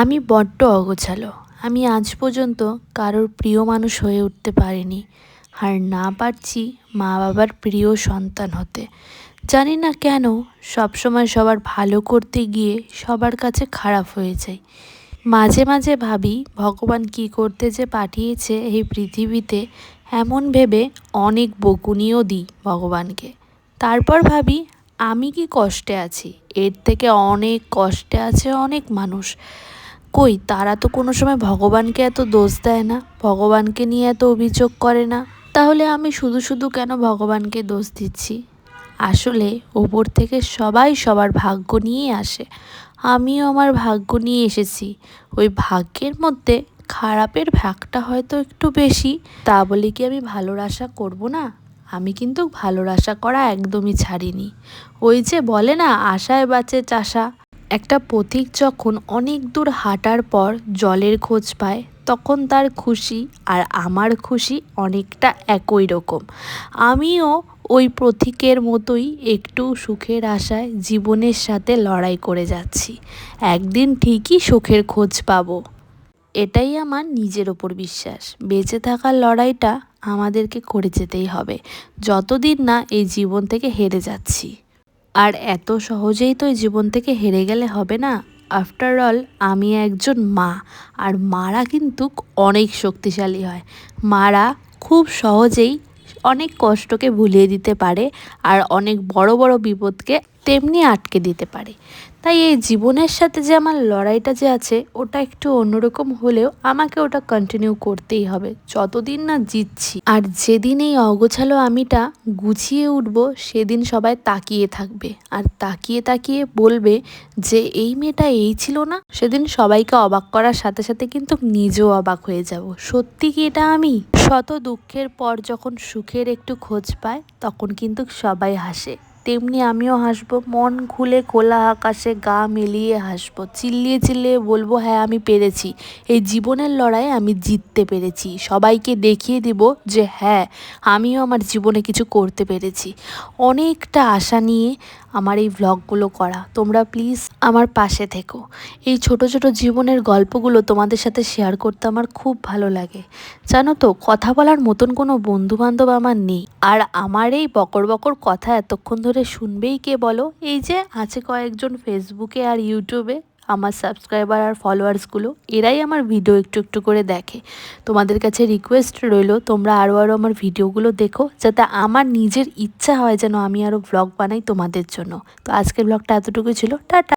আমি বড্ড অগোছালো। আমি আজ পর্যন্ত কারোর প্রিয় মানুষ হয়ে উঠতে পারিনি। আর না পারছি মা বাবার প্রিয় সন্তান হতে। জানি না কেন সবসময় সবার ভালো করতে গিয়ে সবার কাছে খারাপ হয়ে যাই। মাঝে মাঝে ভাবি, ভগবান কি করতে যে পাঠিয়েছে এই পৃথিবীতে এমন ভেবে অনেক বকুনিও দিই ভগবানকে। তারপর ভাবি, আমি কি কষ্টে আছি? এর থেকে অনেক কষ্টে আছে অনেক মানুষ। কই? তারা তো কোনো সময় ভগবানকে এত দোষ দেয় না, ভগবানকে নিয়ে এত অভিযোগ করে না। তাহলে আমি শুধু শুধু কেন ভগবানকে দোষ দিচ্ছি? আসলে ওপর থেকে সবাই সবার ভাগ্য নিয়ে আসে। আমিও আমার ভাগ্য নিয়ে এসেছি। ওই ভাগ্যের মধ্যে খারাপের ভাগটা হয়তো একটু বেশি। তা বলে কি আমি ভালোর আশা করব না? আমি কিন্তু ভালোর আশা করা একদমই ছাড়িনি। ওই যে বলে না, আশায় বাঁচে চাষা। একটা পথিক যখন অনেক দূর হাঁটার পর জলের খোঁজ পায়, তখন তার খুশি আর আমার খুশি অনেকটা একই রকম। আমিও ওই প্রতীকের মতোই একটু সুখের আশায় জীবনের সাথে লড়াই করে যাচ্ছি। একদিন ঠিকই সুখের খোঁজ পাবো। এটাই আমার নিজের ওপর বিশ্বাস। বেঁচে থাকার লড়াইটা আমাদেরকে করে যেতেই হবে। যতদিন না এই জীবন থেকে হেরে যাচ্ছি। আর এত সহজেই তো জীবন থেকে হেরে গেলে হবে না। আফটার অল আমি একজন মা, আর মারা কিন্তু অনেক শক্তিশালী হয়। মারা খুব সহজেই অনেক কষ্টকে ভুলিয়ে দিতে পারে আর অনেক বড় বড় বিপদকে তেমনি আটকে দিতে পারে। তাই এই জীবনের সাথে যে আমার লড়াইটা যে আছে, ওটা একটু অন্যরকম হলেও আমাকে ওটা কন্টিনিউ করতেই হবে। যতদিন না জিতছি। আর যেদিন এই অগোছালো আমিটা গুছিয়ে উঠবো, সেদিন সবাই তাকিয়ে থাকবে। আর তাকিয়ে তাকিয়ে বলবে যে, এই মেয়েটা এই ছিল না? সেদিন সবাইকে অবাক করার সাথে সাথে কিন্তু নিজেও অবাক হয়ে যাব। সত্যি কি এটা আমি? শত দুঃখের পর যখন সুখের একটু খোঁজ পায়, তখন কিন্তু সবাই হাসে। তেমনি আমিও হাসবো, মন খুলে খোলা আকাশে গা মিলিয়ে হাসবো, চিল্লিয়ে চিল্লিয়ে বলব হ্যাঁ আমি পেরেছি। এই জীবনের লড়াই আমি জিততে পেরেছি। সবাইকে দেখিয়ে দিব যে হ্যাঁ আমিও আমার জীবনে কিছু করতে পেরেছি। অনেকটা আশা নিয়ে আমার এই ভ্লগগুলো করা। তোমরা প্লিজ আমার পাশে থেকো। এই ছোট ছোট জীবনের গল্পগুলো তোমাদের সাথে শেয়ার করতে আমার খুব ভালো লাগে। জানো তো, কথা বলার মতন কোনো বন্ধুবান্ধব আমার নেই। আর আমার এই বকর বকর কথা এতক্ষণ ধরে শুনবেই কে বলো? এই যে, আছে কয়েকজন ফেসবুকে আর ইউটিউবে আমার সাবস্ক্রাইবার আর ফলোয়ার্সগুলো এরাই আমার ভিডিও একটু একটু করে দেখে। তোমাদের কাছে রিকোয়েস্ট রইল, তোমরা আরও আরও আমার ভিডিওগুলো দেখো, যাতে আমার নিজের ইচ্ছা হয় যেন আমি আরও ব্লগ বানাই তোমাদের জন্য। তো আজকের ব্লগটা এতটুকুই ছিল, টাটা।